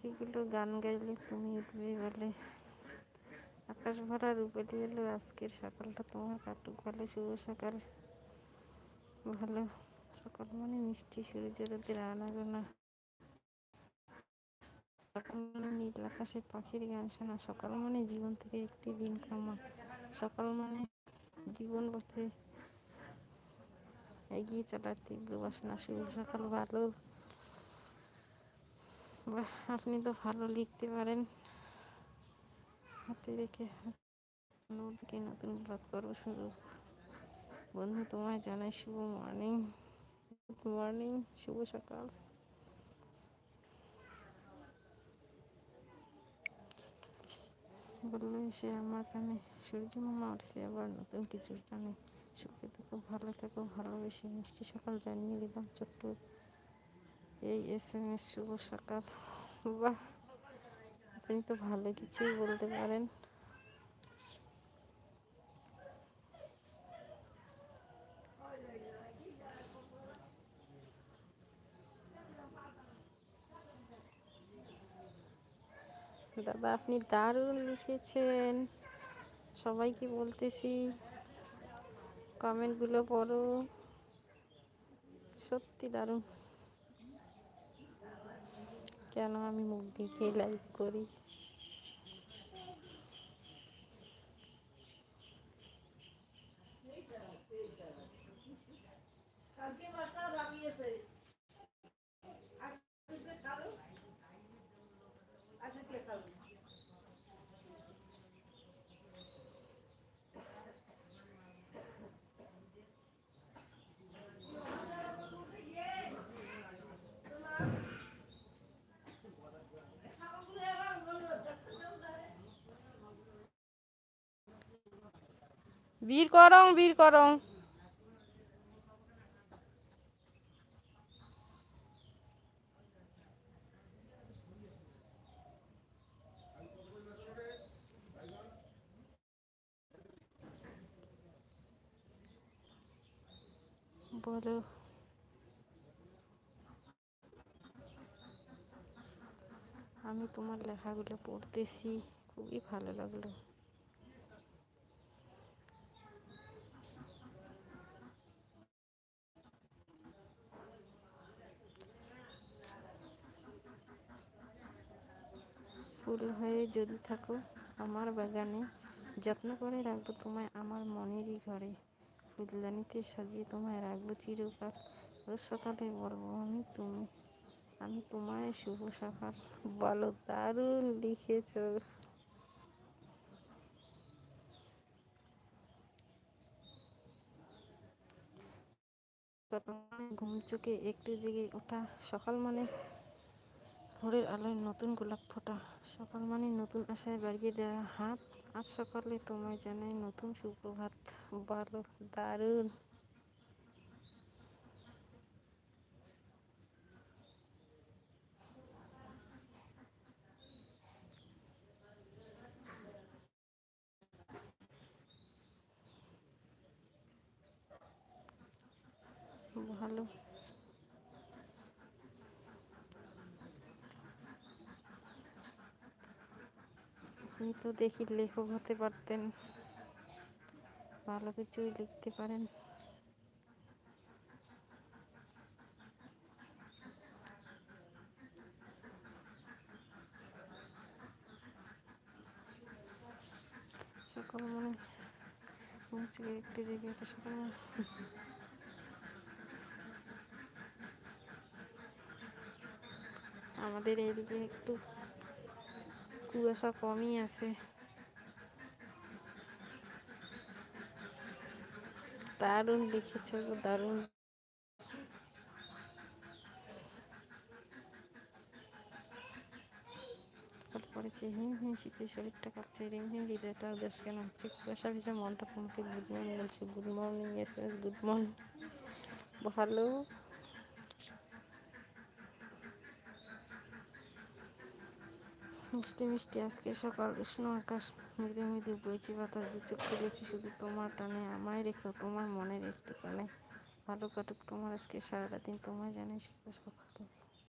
পাখিগুলো গান গাইলে তুমি উঠবে বলে? আকাশ ভরা রূপেলি এলো আজকের সকালটা তোমার কাটুক ভালো শুভ সকাল। ভালো সকাল মানে মিষ্টি সূর্যরোদের আনাগোনা সকাল মানে নীল আকাশে পাখির গান শোনা। সকাল মানে জীবন থেকে একটি দিন কামা। সকাল মানে জীবন পথে এগিয়ে চলার তীব্র বাসনা। শুভ সকাল, ভালো আপনি তো ভালো লিখতে পারেন। হাতে রেখে নোটকে নতুন বাদ করব শুরু বন্ধু, তোমায় জানাই শুভ মর্নিং গুড মর্নিং শুভ সকাল। বলল, সে আমার কানে সূর্য মামা উঠছে, আবার নতুন কিছুর কানে। সুখে থেকো, ভালো থেকো, ভালোবেসে মিষ্টি সকাল জানিয়ে দিলাম, ছোট্ট এই এস এম এস শুভ সকাল। বাহ, আপনি তো ভালো কিছুই বলতে পারেন। দাদা, আপনি দারুণ লিখেছেন। সবাইকে বলতেছি কমেন্টগুলো পড়ো। সত্যি দারুণ। কেন আমি মুখ ঢেকে লাইভ করি। বীর করং বীর করং। বলো। আমি তোমার লেখাগুলো পড়তেছি খুবই ভালো লাগল। ফুল হয়ে যদি থাকো আমার বাগানে, যত্ন করে রাখব তোমায় আমার মনেরই ঘরে। ফুলদানিতে সাজিয়ে তোমায় রাখব চিরকাল। রোজ সকালে বলব আমি তুমি, আমি তোমায় শুভ সকাল। বলো, দারুণ লিখেছ। ঘুম চোখে একটু জেগে ওঠা সকাল মানে ভোরের আলোয় নতুন গোলাপ ফোটা। সকাল মানে নতুন আশায় বাড়িয়ে দেওয়া হাত। আজ সকালে তোমায় জানাই নতুন সুপ্রভাত। ভালো দারুণ ভালো আপনি তো দেখি লেখক হতে পারতেন। ভালো কিছুই লিখতে পারেন। সকাল মনে পৌঁছে একটি জায়গায় সকাল আমাদের এইদিকে একটু কুয়াশা কমই আছে। দারুণ লিখেছে দারুণ। পড়েছে হিম শরীরটা হচ্ছে? কুয়াশা মনটা গুড মর্নিং বলছে good morning S S good morning ভালো। মিষ্টি মিষ্টি আজকে সকাল। উষ্ণ আকাশ মৃদু মৃদু বইছি, বাতাস দিয়ে চোখ খুলেছি শুধু তোমার টানে, আমায় রেখো, তোমার মনের একটু কানে ভালো কাটুক তোমার আজকে সারাটা দিন, তোমায় জানাই শুভ সকাল।